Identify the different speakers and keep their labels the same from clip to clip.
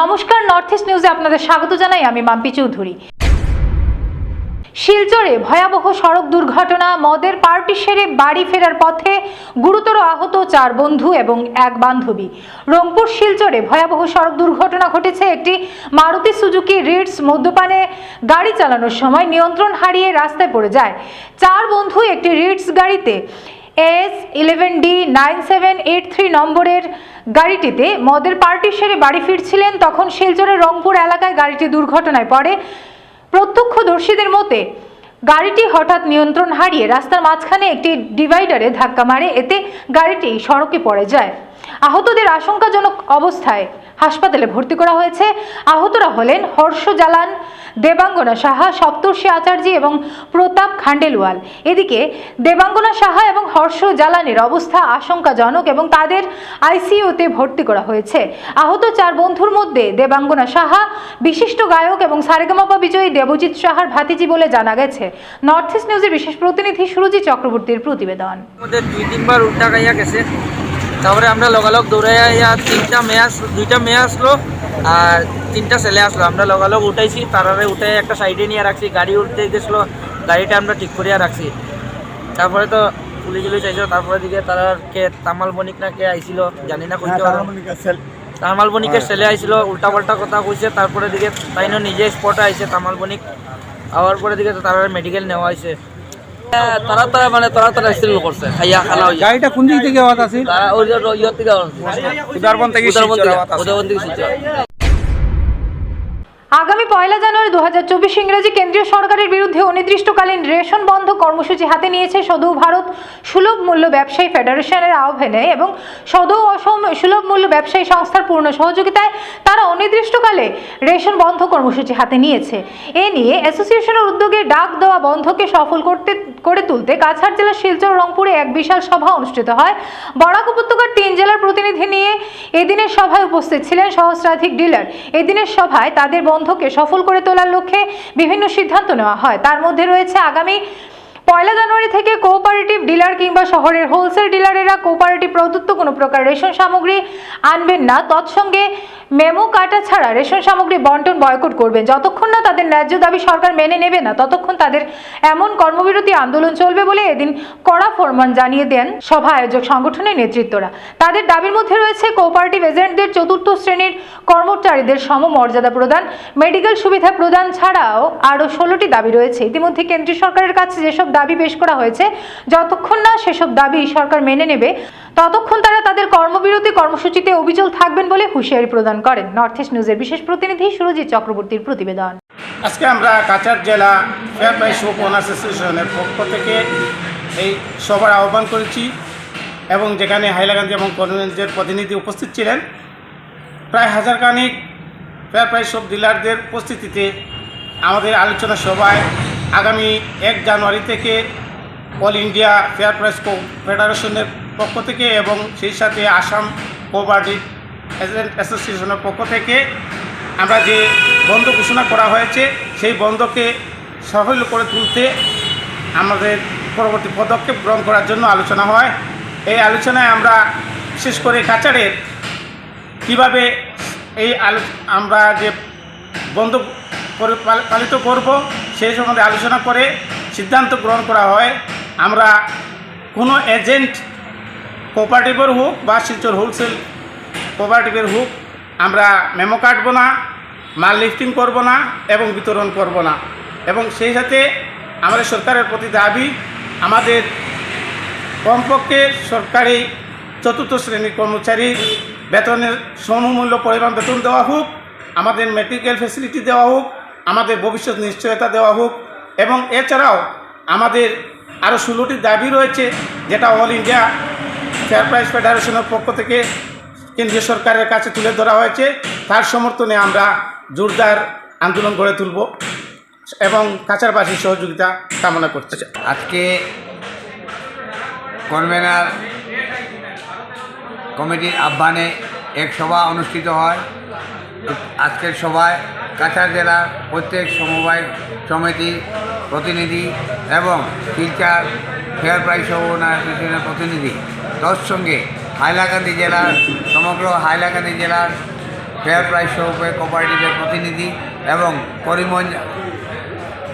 Speaker 1: নমস্কার north east নিউজে আপনাদের স্বাগত জানাই। আমি মাম্পি চৌধুরী। শিলচরে ভয়াবহ সড়ক দুর্ঘটনা, মদের পার্টি সেরে বাড়ি ফেরার পথে গুরুতর আহত চার বন্ধু এবং এক বান্ধবী। রংপুর শিলচরে ভয়াবহ সড়ক দুর্ঘটনা ঘটেছে একটি মারুতি সুজুকি রিডস মদ্যপানে গাড়ি চালানোর সময় নিয়ন্ত্রণ হারিয়ে রাস্তায় পড়ে যায়। চার বন্ধু একটি রিডস গাড়িতে S eleven D nine seven eight three নম্বরের গাড়িটিতে মদের পার্টি সেরে বাড়ি ফিরছিলেন তখন শিলচরের রংপুর এলাকায় গাড়িটি দুর্ঘটনায় পড়ে। প্রত্যক্ষদর্শীদের মতে, গাড়িটি হঠাৎ নিয়ন্ত্রণ হারিয়ে রাস্তার মাঝখানে একটি ডিভাইডারে ধাক্কা মারে, এতে গাড়িটি সড়কে পড়ে যায়। আহতদের আশঙ্কাজনক অবস্থায় হাসপাতালে ভর্তি করা হয়েছে। আহতরা হলেন হর্ষ জালান দেবাঙ্গনা সাহা, সপ্তর্ষি আচার্য এবং প্রতাপ খান্ডেলওয়াল। এদিকে দেবাঙ্গনা সাহা এবং হর্ষ জালানের অবস্থা আশঙ্কাজনক এবং তাদের আইসিইউতে ভর্তি করা হয়েছে। আহত চার বন্ধুর মধ্যে দেবাঙ্গনা সাহা, বিশিষ্ট গায়ক এবং সারেগামাপা বিজয়ী দেবজিৎ সাহার ভাতিজি বলে জানা গেছে। নর্থ ইস্ট নিউজের বিশেষ প্রতিনিধি সুরজিৎ চক্রবর্তীর প্রতিবেদন।
Speaker 2: দুই তিনবার উল্টা গেছে। তারপরে আমরা লগালগ ইয়া তিনটা মেয়ে আসলো দুইটা মেয়ে আসলো আর তিনটা ছেলে আসলো। আমরা লগালগ উঠাইছি তারারে উঠে একটা সাইডে নিয়ে রাখছি গাড়ি উঠতে গেছিল গাড়িটা আমরা ঠিক করিয়া রাখছি। তারপরে তো পুলিশ উলিশ আইসলো তারপরে দিকে তারা কে তামাল বণিক না কে আইছিল জানি না কইতে পারব। তামাল বণিকের ছেলে আইছিল উল্টা পাল্টা কথা কইছে তারপরে দিকে তাইনও নিজে স্পটে আইছে তামাল বণিক। আওয়ার পরে দিকে তারা মেডিকেল নেওয়া হয়েছে তারা তারা মানে তারা তারা অ্যাক্সিডেন্ট করছে। খাইয়া হইয়া।
Speaker 3: গাড়িটা কোন দিক থেকে আওয়াজ আছে
Speaker 2: তারা ওই যে থেকে
Speaker 3: উদারবন থেকে
Speaker 2: উদারবন থেকে উদারবন থেকে শিলচর।
Speaker 1: আগামী পয়লা জানুয়ারি দু হাজার চব্বিশ ইংরেজি কেন্দ্রীয় সরকারের বিরুদ্ধে অনির্দিষ্টকালীন রেশন বন্ধ কর্মসূচি হাতে নিয়েছে সদৌ ভারত সুলভ মূল্য ব্যবসায়ী ফেডারেশনের আহ্বানে এবং সদৌ অসম সুলভ মূল্য ব্যবসায়ী সংস্থার পূর্ণ সহযোগিতায় তারা অনির্দিষ্টকালে রেশন বন্ধ কর্মসূচি হাতে নিয়েছে। এ নিয়ে অ্যাসোসিয়েশনের উদ্যোগে ডাক দেওয়া বন্ধকে সফল করতে, করে তুলতে কাছাড় জেলার শিলচর, রংপুরে এক বিশাল সভা অনুষ্ঠিত হয়। বরাক উপত্যকার তিন জেলার প্রতিনিধি নিয়ে এদিনের সভায় উপস্থিত ছিলেন সহস্রাধিক ডিলার। এদিনের সভায় তাদের বন্ধকে সফল করে তোলার লক্ষ্যে বিভিন্ন সিদ্ধান্ত নেওয়া হয়। তার মধ্যে রয়েছে আগামী পয়লা জানুয়ারি থেকে কোঅপারেটিভ ডিলার কিংবা শহরের হোলসেল ডিলারেরা কোঅপারেটিভ প্রদত্ত কোনো প্রকার রেশন সামগ্রী আনবেন না। তৎসঙ্গে মেমো কাটা ছাড়া রেশন সামগ্রী বন্টন বয়কট করবেন। যতক্ষণ না তাদের ন্যায্য দাবি সরকার মেনে নেবে না, ততক্ষণ তাদের এমন কর্মবিরতি আন্দোলন চলবে বলে এদিন কড়া ফরমান জানিয়ে দেন সভা আয়োজক সংগঠনের নেতৃত্বরা। তাদের দাবির মধ্যে রয়েছে কোঅপারেটিভ এজেন্টদের চতুর্থ শ্রেণির কর্মচারীদের সমমর্যাদা প্রদান, মেডিকেল সুবিধা প্রদান ছাড়াও আরও ষোলোটি দাবি রয়েছে। ইতিমধ্যে কেন্দ্রীয় সরকারের কাছে যেসব দাবি পেশ করা হয়েছে, যতক্ষণ না সেসব দাবি সরকার মেনে নেবে, ততক্ষণ তারা তাদের কর্মবিরতি কর্মসূচিতে অবিচল থাকবেন বলে হুঁশিয়ারি প্রদান করেন নর্থ ইস্ট নিউজের বিশেষ প্রতিনিধি সুরজিৎ চক্রবর্তীর প্রতিবেদন।
Speaker 4: আজকে আমরা কাছাড় জেলা প্রাইস অ্যাসোসিয়েশনের পক্ষ থেকে এই সভার আহ্বান করেছি এবং যেখানে হাইলাকান্দি এবং কর্মীদের প্রতিনিধি উপস্থিত ছিলেন। প্রায় হাজার খানিক ফেয়ার প্রাইস শপ ডিলারদের উপস্থিতিতে আমাদের আলোচনা সভায় আগামী এক জানুয়ারি থেকে অল ইন্ডিয়া ফেয়ার প্রাইস ফেডারেশনের পক্ষ থেকে এবং সেই সাথে আসাম কোঅপারেটিভ অ্যাসোসিয়েশনের পক্ষ থেকে আমরা যে বন্ধ ঘোষণা করা হয়েছে, সেই বন্ধকে সাফল্য করে তুলতে আমাদের পরবর্তী পদক্ষেপ গ্রহণ করার জন্য আলোচনা হয়। এই আলোচনায় আমরা বিশেষ করে কাচারের কীভাবে এই আলো আমরা যে বন্ধ পালিত করব, সেই সম্বন্ধে আলোচনা করে সিদ্ধান্ত গ্রহণ করা হয়। আমরা কোনো এজেন্ট কোঅপারেটিভের হোক বা শিলচর হোলসেল কোঅপারেটিভের হোক আমরা মেমো কাটবো না, মাল লিফটিং করব না এবং বিতরণ করব না। এবং সেই সাথে আমাদের সরকারের প্রতি দাবি, আমাদের কমপক্ষে সরকারি চতুর্থ শ্রেণির কর্মচারী বেতনের সমমূল্য পরিমাণ বেতন দেওয়া হোক, আমাদের মেডিকেল ফেসিলিটি দেওয়া হোক, আমাদের ভবিষ্যৎ নিশ্চয়তা দেওয়া হোক, এবং এছাড়াও আমাদের আরও ষোলোটি দাবি রয়েছে, যেটা অল ইন্ডিয়া ফেয়ার প্রাইস ফেডারেশনের পক্ষ থেকে কেন্দ্রীয় সরকারের কাছে তুলে ধরা হয়েছে, তার সমর্থনে আমরা জোরদার আন্দোলন গড়ে তুলব এবং কাছাড়বাসীর সহযোগিতা কামনা করছি।
Speaker 3: আজকে কনভেনার কমিটির আহ্বানে এক সভা অনুষ্ঠিত হয়। আজকের সভায় কাছাড় জেলার প্রত্যেক সমবায় সমিতি প্রতিনিধি এবং শিলচার ফেয়ার প্রাইস অ্যাসোসিয়েশনের প্রতিনিধি তৎসঙ্গে হাইলাকান্দি জেলার সমগ্র হাইলাকান্দি জেলার ফেয়ার প্রাইস শপের কোপারেটিভের প্রতিনিধি এবং করিমগঞ্জ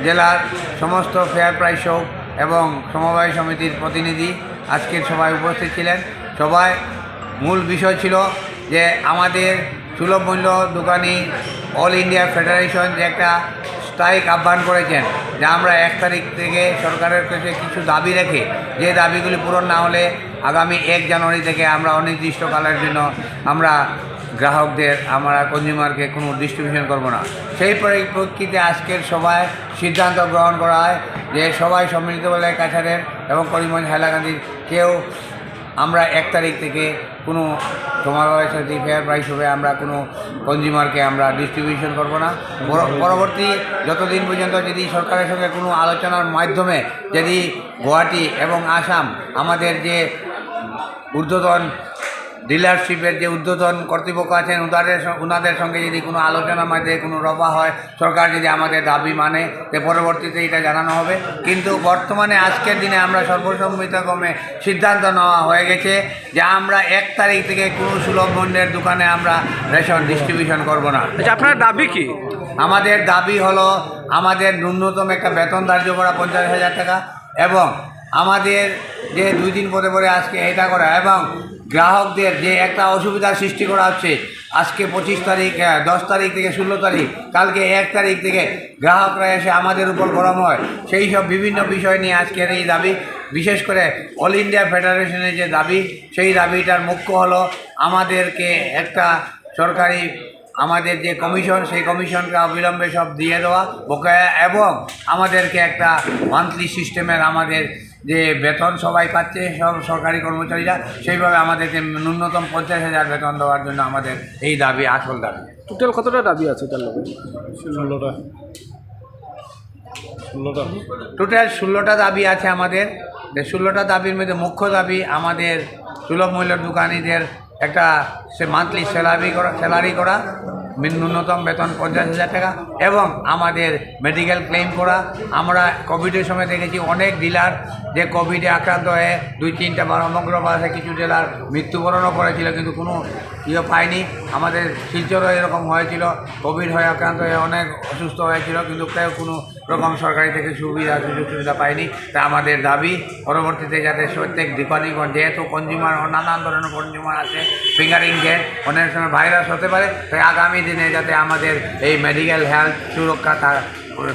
Speaker 3: জেলার সমস্ত ফেয়ার প্রাইস শপ এবং সমবায় সমিতির প্রতিনিধি আজকের সভায় উপস্থিত ছিলেন। সবাই মূল বিষয় ছিল যে আমাদের সুলভ মূল্য দোকানি অল ইন্ডিয়া ফেডারেশন যে একটা স্ট্রাইক আহ্বান করেছেন যে আমরা এক তারিখ থেকে সরকারের কাছে কিছু দাবি রেখে, যে দাবিগুলি পূরণ না হলে আগামী এক জানুয়ারি থেকে আমরা অনির্দিষ্টকালের জন্য আমরা গ্রাহকদের, আমরা কনজিউমারকে কোনো ডিস্ট্রিবিউশন করব না। সেই পরিপ্রেক্ষিতে আজকের সভায় সিদ্ধান্ত গ্রহণ করা হয় যে সবাই সম্মিলিত বলে কাছাড়ের এবং করিমগঞ্জ হাইলাকান্দির কেউ আমরা এক তারিখ থেকে কোনো সমাবেশ সাথে ফেয়ার প্রাইস হবে, আমরা কোনো কনজিউমারকে আমরা ডিস্ট্রিবিউশন করব না। পরবর্তী যতদিন পর্যন্ত যদি সরকারের সঙ্গে কোনো আলোচনার মাধ্যমে যদি গুয়াহাটি এবং আসাম আমাদের যে ঊর্ধ্বতন ডিলারশিপের যে ঊর্ধ্বতন কর্তৃপক্ষ আছেন উনাদের স- উনাদের সঙ্গে যদি কোনো আলোচনার মাধ্যমে কোনো রফা হয় সরকার যদি আমাদের দাবি মানে তে পরবর্তীতে এটা জানানো হবে। কিন্তু বর্তমানে আজকের দিনে আমরা সর্বসম্মতক্রমে সিদ্ধান্ত নেওয়া হয়ে গেছে যে আমরা এক তারিখ থেকে কোনো সুলভ মূল্যের দোকানে আমরা রেশন ডিস্ট্রিবিউশন করব না।
Speaker 5: আচ্ছা আপনার দাবি কি?
Speaker 3: আমাদের দাবি হলো আমাদের ন্যূনতম একটা বেতন ধার্য করা পঞ্চাশ হাজার টাকা এবং আমাদের যে দুই দিন পরে পরে আজকে এটা করা এবং গ্রাহকদের যে একটা অসুবিধার সৃষ্টি করা হচ্ছে, আজকে পঁচিশ তারিখ দশ তারিখ থেকে ষোলো তারিখ, কালকে এক তারিখ থেকে গ্রাহকরা এসে আমাদের উপর গরম হয়। সেই সব বিভিন্ন বিষয় নিয়ে আজকের এই দাবি, বিশেষ করে অল ইন্ডিয়া ফেডারেশনের যে দাবি, সেই দাবিটার মুখ্য হলো আমাদেরকে একটা সরকারি আমাদের যে কমিশন, সেই কমিশনকে অবিলম্বে সব দিয়ে দেওয়া, বকেয়া এবং আমাদেরকে একটা মান্থলি সিস্টেমের আমাদের যে বেতন সবাই পাচ্ছে সব সরকারি কর্মচারীরা সেইভাবে আমাদেরকে ন্যূনতম পঞ্চাশ হাজার বেতন দেওয়ার জন্য আমাদের এই দাবি আসল দাবি।
Speaker 5: টোটাল কতটা দাবি আছে তার
Speaker 4: ষোলোটা। ষোলোটা।
Speaker 3: টোটাল ষোলোটা দাবি আছে আমাদের। ষোলোটা দাবির মধ্যে মুখ্য দাবি আমাদের সুলভ মূল্যের দোকানিদের একটা সে মান্থলি স্যালারি করা স্যালারি করা। ন্যূনতম বেতন পঞ্চাশ হাজার টাকা এবং আমাদের মেডিকেল ক্লেম করা। আমরা কোভিডের সময় দেখেছি অনেক ডিলার যে কোভিডে আক্রান্ত হয়ে দুই, তিনটা বা সমগ্র বাসে কিছু ডিলার মৃত্যুবরণও করেছিল, কিন্তু কোনো ইয়ে পায়নি আমাদের শিলচরও এরকম হয়েছিল। কোভিড হয়ে আক্রান্ত হয়ে অনেক অসুস্থ হয়েছিল, কিন্তু কেউ কোনো রকম সরকারি থেকে সুবিধা, সুযোগ সুবিধা পায়নি তাই আমাদের দাবি, পরবর্তীতে যাতে প্রত্যেক দোকানিগণ যেহেতু কনজিউমার নানান ধরনের কনজিউমার আছে ফিঙ্গারিং যে অনেক সময় ভাইরাস হতে পারে, তাই আগামী দিনে যাতে আমাদের এই মেডিকেল হেলথ সুরক্ষা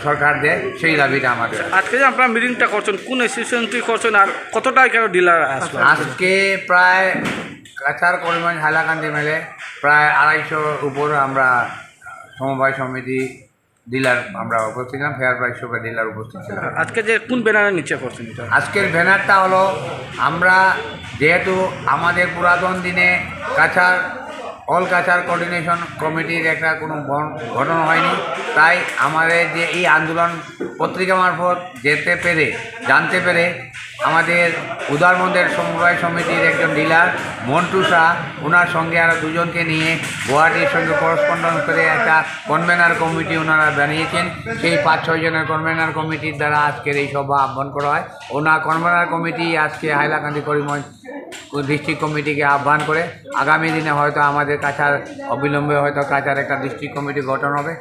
Speaker 3: সরকার দেয় সেই দাবিটা আমাদের
Speaker 5: আজকে যে আপনারা মিটিংটা করছেন কোন অ্যাসোসিয়েশনটি করছেন আর কতটা এখানে ডিলার আসলো?
Speaker 3: আজকে প্রায় কাছার করিমগঞ্জ হাইলাকান্দি মেলে প্রায় আড়াইশোর উপর আমরা সমবায় সমিতি ডিলার আমরা উপস্থিত ছিলাম ফেয়ার প্রাইস শপের ডিলার উপস্থিত ছিলাম।
Speaker 5: আজকে যে কোন ব্যানারের নিচে করছেন
Speaker 3: আজকের ব্যানারটা হলো আমরা যেহেতু আমাদের পুরাতন দিনে কাছার অল কাছার কোঅর্ডিনেশন কমিটির একটা কোনো গঠন হয়নি। তাই আমাদের যে এই আন্দোলন পত্রিকা মারফত যেতে পেরে, জানতে পেরে আমাদের উদারমন্দের সমবায় সমিতির একজন ডিলার মন্টু শাহ, ওনার সঙ্গে আরও দুজনকে নিয়ে গুয়াহাটির সঙ্গে করসপন্ডেন্স করে একটা কনভেনার কমিটি ওনারা বানিয়েছেন। সেই পাঁচ, ছয় জনের কনভেনার কমিটির দ্বারা আজকের এই সভা আহ্বান করা হয়। ওনার কনভেনার কমিটি আজকে হাইলাকান্দি করিমগঞ্জ ডিস্ট্রিক্ট কমিটিকে আহ্বান করে, আগামী দিনে হয়তো আমাদের কাছার অবিলম্বে হয়তো কাছার একটা ডিস্ট্রিক্ট কমিটি গঠন হবে।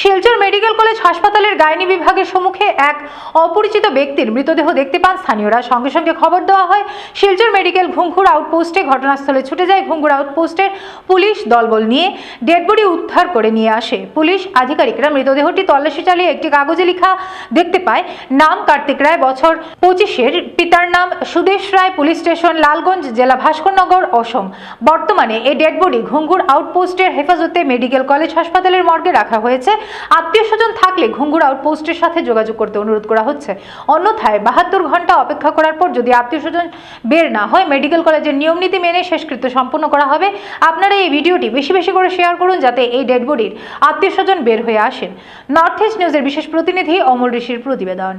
Speaker 1: শিলচর মেডিকেল কলেজ হাসপাতালের গাইনি বিভাগের সম্মুখে এক অপরিচিত ব্যক্তির মৃতদেহ দেখতে পান স্থানীয়রা। সঙ্গে সঙ্গে খবর দেওয়া হয়, শিলচর মেডিকেল ঘুঙ্গুর আউটপোস্টে ঘটনাস্থলে ছুটে যায়। ঘুঙ্গুর আউটপোস্টের পুলিশ দলবল নিয়ে ডেড বডি উদ্ধার করে নিয়ে আসে। পুলিশ আধিকারিকরা মৃতদেহটি তল্লাশি চালিয়ে একটি কাগজে লেখা দেখতে পায়। নাম কার্তিক রায়, বছর পঁচিশের। পিতার নাম সুদেশ রায়, পুলিশ স্টেশন লালগঞ্জ জেলা ভাস্করনগর, অসম। বর্তমানে এই ডেড বডি ঘুঙ্গুর আউটপোস্টের হেফাজতে মেডিকেল কলেজ হাসপাতালের মর্গে রাখা হয়েছে। আত্মীয় স্বজন থাকলে ঘুঙ্গুর আউটপোস্টের সাথে যোগাযোগ করতে অনুরোধ করা হচ্ছে। অন্যথায় বাহাত্তর ঘণ্টা অপেক্ষা করার পর যদি আত্মীয় স্বজন বের না হয় মেডিকেল কলেজের নিয়মনীতি মেনে শেষকৃত্য সম্পন্ন করা হবে। আপনারা এই ভিডিওটি বেশি বেশি করে শেয়ার করুন যাতে এই ডেড বডির আত্মীয় স্বজন বের হয়ে আসেন। নর্থ ইস্ট নিউজের বিশেষ প্রতিনিধি অমল ঋষির প্রতিবেদন।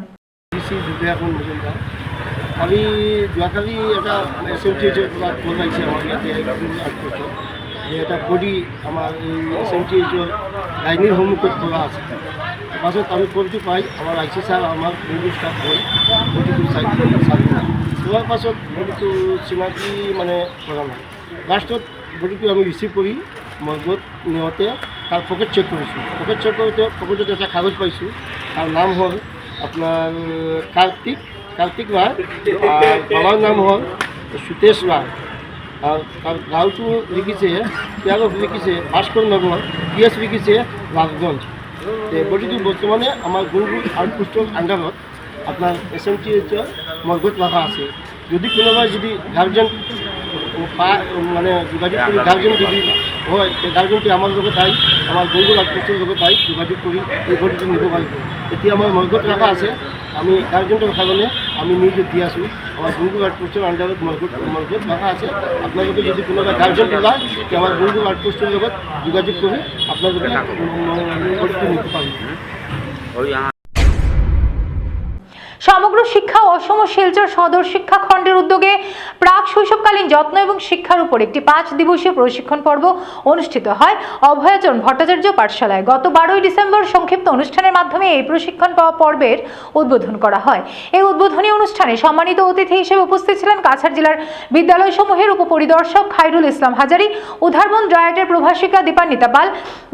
Speaker 6: আমি যোৱাকালি এটা এছ এম টি আউটপোষ্টত যে এটা বডি আমাৰ এই এছ এম টি এইচৰ সন্মুখত খোলা আছে। পাছত আমি ফোনটো পাই আমাৰ আই চি ছাৰ আমাৰ পুলিচ ষ্টাফ গৈ বডিটো চাই চোৱাৰ পাছত বডিটো চিনাকি মানে কৰা নাই। লাষ্টত বডিটো আমি ৰিচিভ কৰি মজবুত নিওঁতে তাৰ পকেট চেক কৰিছোঁ পকেট চেক কৰোঁতে পকেটত এটা কাগজ পাইছোঁ তাৰ নাম হ'ল আপোনাৰ কাৰ্তিক কাৰ্তিক ৰায় বাবাৰ নাম হ'ল সুতেশ ৰায় আৰু তাৰ গাঁওটো লিখিছে তেওঁলোক লিখিছে ভাস্কৰ নগৰ পি এছ লিখিছে লালগঞ্জ তে গতিকে বৰ্তমানে আমাৰ গুৰুকুল আউটপোষ্টৰ আণ্ডাৰত আপোনাৰ এছ এম টি এইচৰ মজবুত ৰাখা আছে। যদি কোনোবাই যদি গাৰ্জেন পা মানে যোগাযোগ কৰি গাৰ্জেন যদি হয় তে গাৰ্জেনটো আমাৰ লগত আহি আমাৰ গুৰুকুল আউটপোষ্টৰ লগত আহি যোগাযোগ কৰি এই ঘৰটো নিব পাৰিব এতিয়া আমাৰ মজবুত ৰাখা আছে, আমি কথা ক'লে আমি নিজে দিয়ে আসব আমার বন্ধু আউটপোষ্টৰ আন্ডারে মজবুত মজবুত ৰাখা আছে আপনাদেরকে যদি কোনো গাৰ্জেন লাগে তে আমার বন্ধু আউটপোষ্টৰ লগত যোগাযোগ করে আপনাদেরকে নিতে পাৰিব
Speaker 1: সমগ্র শিক্ষা অসম শিলচর সদর শিক্ষা খণ্ডের উদ্যোগে প্রাক শৈশবকালীন যত্ন এবং শিক্ষার উপর একটি পাঁচ দিবসীয় প্রশিক্ষণ পর্ব অনুষ্ঠিত হয়। অভয়াচরণ ভট্টাচার্য পাঠশালায় গত বারোই ডিসেম্বর সংক্ষিপ্ত অনুষ্ঠানের মাধ্যমে এই প্রশিক্ষণ পর্বের উদ্বোধন করা হয়। এই উদ্বোধনী অনুষ্ঠানে সম্মানিত অতিথি হিসেবে উপস্থিত ছিলেন কাছাড় জেলার বিদ্যালয়সমূহের উপপরিদর্শক খাইরুল ইসলাম হাজারি, উধারবন ড্রায়াটের প্রভাষিকা Dipanwita Pal,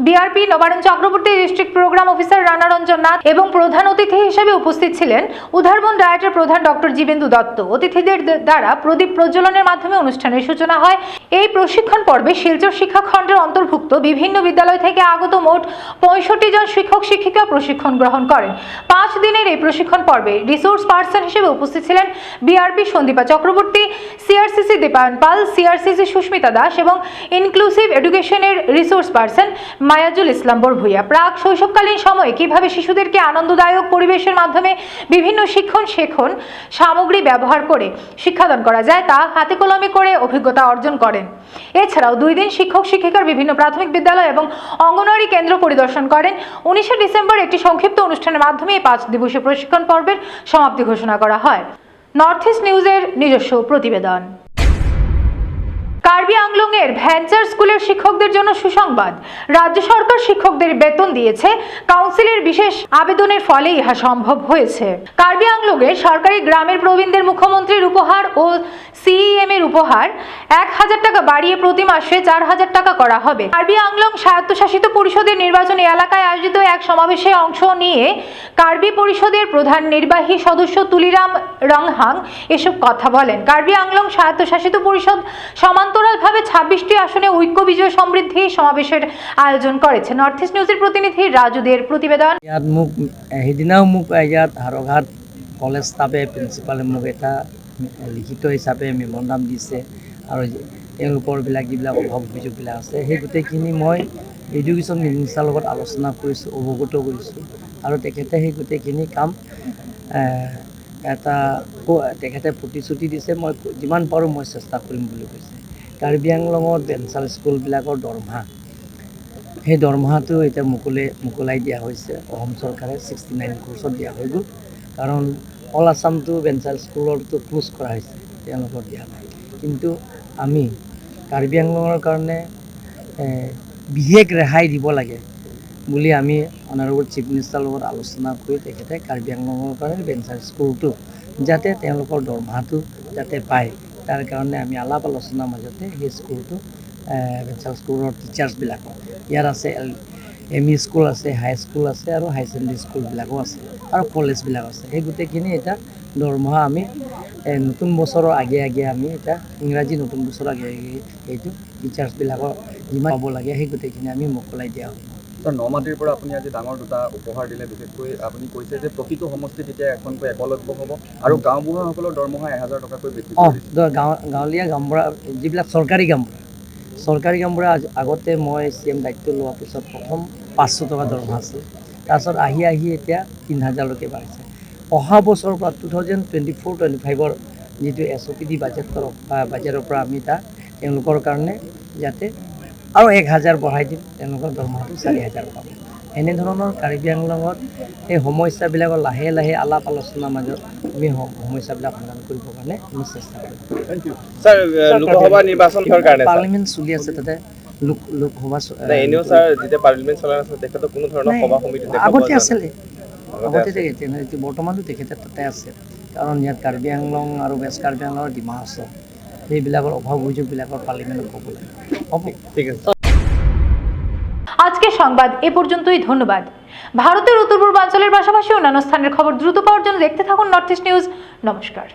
Speaker 1: BRP Nabarun Chakraborty district programme officer Ranaranjan Nath এবং প্রধান অতিথি হিসেবে উপস্থিত ছিলেন উধারবন ডায়েটের প্রধান ডক্টর জীবেন্দু দত্ত। অতিথিদের দ্বারা প্রদীপ প্রজ্বলনের মাধ্যমে অনুষ্ঠানের সূচনা হয়। এই প্রশিক্ষণ পর্বে শিলচর শিক্ষা খণ্ডের অন্তর্ভুক্ত বিভিন্ন বিদ্যালয় থেকে আগত মোট পঁয়ষট্টি জন শিক্ষক, শিক্ষিকা প্রশিক্ষণ গ্রহণ করেন। পাঁচ দিনের এই প্রশিক্ষণ পর্বে রিসোর্স পার্সন হিসেবে উপস্থিত ছিলেন BRP Sandipa Chakraborty, CRCC Dipayan Pal, CRCC Susmita Das এবং ইনক্লুসিভ এডুকেশনের রিসোর্স পার্সন মায়াজুল ইসলাম বরভুইয়া। প্রাক শৈশবকালীন সময়ে কীভাবে শিশুদেরকে আনন্দদায়ক পরিবেশের মাধ্যমে বিভিন্ন শিক্ষণ শেখন সামগ্রী ব্যবহার করে শিক্ষাদান করা যায়, তা হাতে কলমে করে অভিজ্ঞতা অর্জন করেন। এছাড়াও দুই দিন শিক্ষক, শিক্ষিকার বিভিন্ন প্রাথমিক বিদ্যালয় এবং অঙ্গনওয়াড়ি কেন্দ্র পরিদর্শন করেন। উনিশে ডিসেম্বর একটি সংক্ষিপ্ত অনুষ্ঠানের মাধ্যমে পাঁচ দিবসীয় প্রশিক্ষণ পর্বের সমাপ্তি ঘোষণা করা হয়। নর্থ ইস্ট নিউজের নিজস্ব প্রতিবেদন। কার্বি আংলংয়ের ভ্যাঞ্চার স্কুলের শিক্ষকদের জন্য সুসংবাদ। রাজ্য সরকার শিক্ষকদের বেতন দিয়েছে, কাউন্সিলের বিশেষ আবেদনের ফলে ইহা সম্ভব হয়েছে। কার্বি আংলংয়ে সরকারি গ্রামের প্রবীণদের মুখ্যমন্ত্রীর উপহার ও সিইএম এর উপহার এক হাজার টাকা বাড়িয়ে প্রতি মাসে চার হাজার টাকা করা হবে। কার্বি আংলং স্বায়ত্তশাসিত পরিষদের নির্বাচনী এলাকায় আয়োজিত এক সমাবেশে অংশ নিয়ে কার্বি পরিষদের প্রধান নির্বাহী সদস্য তুলিরাম রংহাং এসব কথা বলেন। কার্বি আংলং স্বায়ত্তশাসিত পরিষদ সমান্তরালভাবে ছাব্বিশটি আসনে ঐক্য বিজয় সমৃদ্ধি সমাবেশের আয়োজন করেছে। নর্থ ইস্ট নিউজের প্রতিনিধি ৰাজুদের প্ৰতিবেদন
Speaker 7: ইয়াত মোক সেইদিনাও মোক ইয়াত হাৰঘাট কলেজ ষ্টাফে প্ৰিন্সিপালে মোক এটা লিখিত হিচাপে মেম'ৰাণ্ডাম দিছে। আৰু তেওঁলোকৰবিলাক যিবিলাক অভাৱ অভিযোগবিলাক আছে, সেই গোটেইখিনি মই এডুকেশ্যন মিনিষ্টাৰৰ লগত আলোচনা কৰিছোঁ, অৱগত কৰিছোঁ। আৰু তেখেতে সেই গোটেইখিনি কাম এটা তেখেতে প্ৰতিশ্ৰুতি দিছে, মই যিমান পাৰোঁ মই চেষ্টা কৰিম বুলি কৈছে। কাৰ্বি আংলঙত ভেঞ্চাৰ স্কুলবিলাকৰ দৰমহা। সেই দৰমহাটো এতিয়া মুকলি মোকলাই দিয়া হৈছে। অসম চৰকাৰে ছিক্সটি নাইন কোৰ্চত দিয়া হৈ গ'ল। কাৰণ অল আছামটো ভেঞ্চাৰ স্কুলৰটো ক্লোজ কৰা হৈছে, তেওঁলোকৰ দিয়া নাই। কিন্তু আমি কাৰ্বি আংলঙৰ কাৰণে বিশেষ ৰেহাই দিব লাগে বুলি আমি অনাৰেবল চিফ মিনিষ্টাৰৰ লগত আলোচনা কৰি তেখেতে কাৰ্বি আংলঙৰ কাৰণে ভেঞ্চাৰ স্কুলটো যাতে তেওঁলোকৰ দৰমহাটো যাতে পায়। তাৰ কাৰণে আমি আলাপ আলোচনাৰ মাজতে সেই স্কুলটো স্কুলৰ টিচাৰ্ছবিলাকক ইয়াত আছে এম ই স্কুল আছে হাই স্কুল আছে আৰু হাই ছেকেণ্ডেৰী স্কুলবিলাকো আছে আৰু কলেজবিলাক আছে। সেই গোটেইখিনি এতিয়া দৰমহা আমি নতুন বছৰৰ আগে আগে আমি এতিয়া ইংৰাজী নতুন বছৰৰ আগে আগে সেইটো টিচাৰ্ছবিলাকৰ যিমান পাব লাগে সেই গোটেইখিনি আমি মোকলাই দিয়া হ'ব
Speaker 8: ছাৰ ন মাটিৰ পৰা আপুনি আজি ডাঙৰ দুটা উপহাৰ দিলে বিশেষকৈ আপুনি কৈছে যে প্ৰতিটো সমষ্টিত এতিয়া এখনকৈ একলব্য হ'ব আৰু গাঁওবুঢ়াসকলৰ দৰমহা এহেজাৰ টকাকৈ বৃদ্ধি
Speaker 7: অঁ গাঁও গাঁৱলীয়া গাঁওবুঢ়া যিবিলাক চৰকাৰী গাঁওবুঢ়া চৰকাৰী গাঁওবুঢ়া আগতে মই চি এম দায়িত্ব লোৱাৰ পিছত প্ৰথম পাঁচশো টকা দৰমহা আছিল তাৰপিছত আহি আহি এতিয়া তিনি হাজাৰলৈকে বাঢ়িছে। অহা বছৰৰ পৰা two thousand twenty four twenty ফাইভৰ যিটো এছ অ' পি ডি বাজেটৰ বাজেটৰ পৰা আমি তাত তেওঁলোকৰ কাৰণে যাতে আৰু এক হাজাৰ বঢ়াই দিম তেওঁলোকৰ দৰমহাটো চাৰি হাজাৰ পাব এনেধৰণৰ কাৰ্বি আংলঙত সেই সমস্যাবিলাকৰ লাহে লাহে আলাপ আলোচনাৰ মাজত আমি সম- সমস্যাবিলাক সমাধান কৰিবৰ কাৰণে আমি চেষ্টা কৰিম পাৰ্লিমেণ্ট চলি আছে তাতে লোক লোকসভা আগতে আছিলে
Speaker 8: আগতে
Speaker 7: বৰ্তমানো তেখেতে তাতে আছে কাৰণ ইয়াত কাৰ্বি আংলং আৰু ৱেষ্ট কাৰ্বি আংলঙৰ ডিমা আছে সেইবিলাকৰ অভাৱ অভিযোগবিলাকৰ পাৰ্লিমেণ্টত লাগে। হ'ব,
Speaker 8: ঠিক আছে।
Speaker 1: আজকের সংবাদ এ পর্যন্তই, ধন্যবাদ। ভারতের উত্তর পূর্বাঞ্চলের পাশাপাশি অন্যান্য স্থানের খবর দ্রুত পাওয়ার জন্য দেখতে থাকুন নর্থ ইস্ট নিউজ নমস্কার।